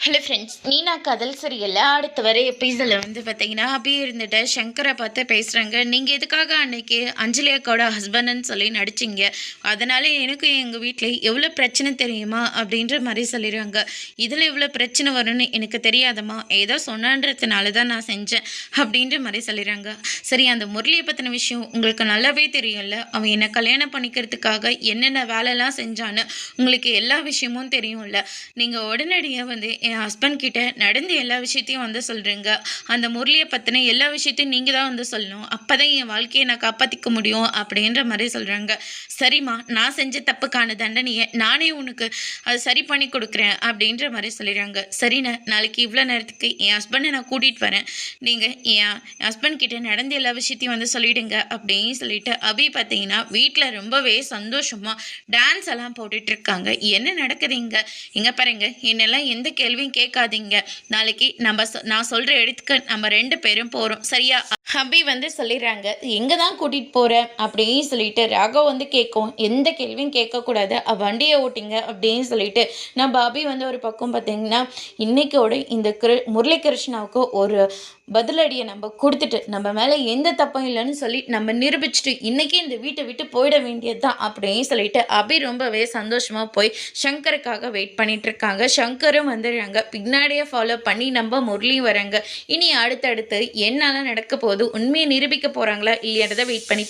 Hello friends நீனா கதல் சரியல்ல அடுத்து வர எபிசோடில் வந்து பார்த்தீங்கன்னா அப்படியே இருந்துட்டு சங்கரை பார்த்து பேசுகிறாங்க நீங்கள் எதுக்காக அன்னைக்கு அஞ்சலி அக்காவோட ஹஸ்பண்டுன்னு சொல்லி நடிச்சிங்க? அதனால எனக்கு எங்கள் வீட்டில் எவ்வளோ பிரச்சனை தெரியுமா? அப்படின்ற மாதிரி சொல்லிடுறாங்க இதில் இவ்வளோ பிரச்சனை வரும்னு எனக்கு தெரியாதம்மா. ஏதோ சொன்னான்றதுனால தான் நான் செஞ்சேன் அப்படின்ற மாதிரி சொல்லிடுறாங்க. சரி அந்த முரளியை பற்றின விஷயம் உங்களுக்கு நல்லாவே தெரியும்ல. அவன் என்னை கல்யாணம் பண்ணிக்கிறதுக்காக என்னென்ன வேலைலாம் செஞ்சான்னு உங்களுக்கு எல்லா விஷயமும் தெரியும்ல. நீங்கள் உடனடியாக வந்து என் ஹஸ்பண்ட் கிட்ட நடந்த எல்லா விஷயத்தையும் வந்து சொல்கிறீங்க அந்த முரளியை பற்றின எல்லா விஷயத்தையும் நீங்கள் தான் வந்து சொல்லணும். அப்போ தான் என் வாழ்க்கையை நான் காப்பாற்றிக்க முடியும் அப்படின்ற மாதிரி சொல்கிறாங்க சரிம்மா நான் செஞ்ச தப்புக்கான தண்டனையை நானே உனக்கு அது சரி பண்ணி கொடுக்குறேன் அப்படின்ற மாதிரி சொல்லிடுறாங்க. சரிண்ணே நாளைக்கு இவ்வளோ நேரத்துக்கு என் ஹஸ்பண்டை நான் கூட்டிகிட்டு வரேன். நீங்கள் என் ஹஸ்பண்ட் கிட்ட நடந்த எல்லா விஷயத்தையும் வந்து சொல்லிவிடுங்க அப்படின்னு சொல்லிட்டு அபி பார்த்தீங்கன்னா வீட்டில் ரொம்பவே சந்தோஷமாக டான்ஸ் எல்லாம் போட்டுட்ருக்காங்க என்ன நடக்குதுங்க இங்கே பாருங்க என்னெல்லாம் எந்த கேள்வி கேள்வியும் கேட்காதீங்க. நாளைக்கு நம்ம சொ- நான் சொல்கிற இடத்துக்கு நம்ம ரெண்டு பேரும் போகிறோம் சரியா? ஹபி வந்து சொல்லிடுறாங்க எங்கே தான் கூட்டிகிட்டு போகிறேன் அப்படின்னு சொல்லிட்டு ராகவ் வந்து கேட்கும். எந்த கேள்வியும் கேட்கக்கூடாது. வண்டியை ஓட்டிங்க அப்படின்னு சொல்லிட்டு நம்ம அபி வந்து ஒரு பக்கம் பார்த்தீங்கன்னா இன்றைக்கோட இந்த கிரு முரளிகிருஷ்ணாவுக்கு ஒரு பதிலடியை நம்ம கொடுத்துட்டு நம்ம மேலே எந்த தப்பும் இல்லைன்னு சொல்லி நம்ம நிரூபிச்சுட்டு இன்னைக்கு இந்த வீட்டை விட்டு போயிட வேண்டியது தான் அப்படின்னு சொல்லிட்டு அபி ரொம்பவே சந்தோஷமாக போய் சங்கருக்காக வெயிட் பண்ணிட்டு இருக்காங்க சங்கரும் வந்துடுறாங்க. பின்னாடியே ஃபாலோ பண்ணி நம்ம முரளி வராங்க. இனி அடுத்தடுத்து என்னால் நடக்க போகுது உண்மையை நிரூபிக்க போகிறாங்களா இல்லையான்றதை வெயிட் பண்ணி